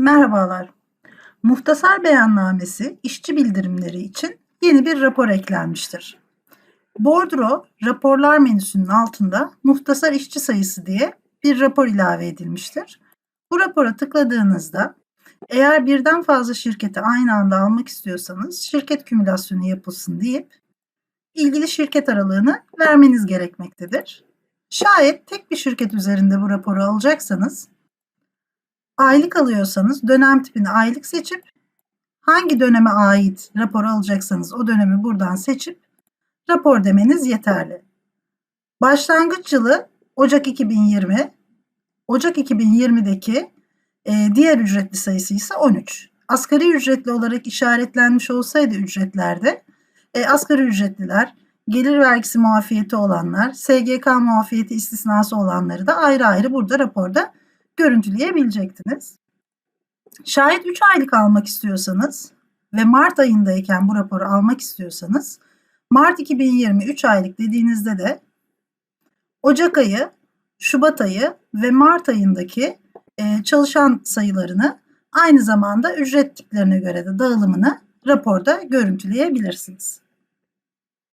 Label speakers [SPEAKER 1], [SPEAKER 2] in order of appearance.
[SPEAKER 1] Merhabalar. Muhtasar Beyannamesi işçi bildirimleri için yeni bir rapor eklenmiştir. Bordro raporlar menüsünün altında muhtasar işçi sayısı diye bir rapor ilave edilmiştir. Bu rapora tıkladığınızda eğer birden fazla şirketi aynı anda almak istiyorsanız şirket kümülasyonu yapılsın deyip ilgili şirket aralığını vermeniz gerekmektedir. Şayet tek bir şirket üzerinde bu raporu alacaksanız aylık alıyorsanız dönem tipini aylık seçip hangi döneme ait rapor alacaksanız o dönemi buradan seçip rapor demeniz yeterli. Başlangıç yılı Ocak 2020, Ocak 2020'deki e, diğer ücretli sayısı ise 13. Asgari ücretli olarak işaretlenmiş olsaydı ücretlerde e, asgari ücretliler, gelir vergisi muafiyeti olanlar, SGK muafiyeti istisnası olanları da ayrı ayrı burada raporda görüntüleyebilecektiniz. Şayet 3 aylık almak istiyorsanız ve Mart ayındayken bu raporu almak istiyorsanız Mart 2020 3 aylık dediğinizde de Ocak ayı, Şubat ayı ve Mart ayındaki e, çalışan sayılarını aynı zamanda ücret tiplerine göre de dağılımını raporda görüntüleyebilirsiniz.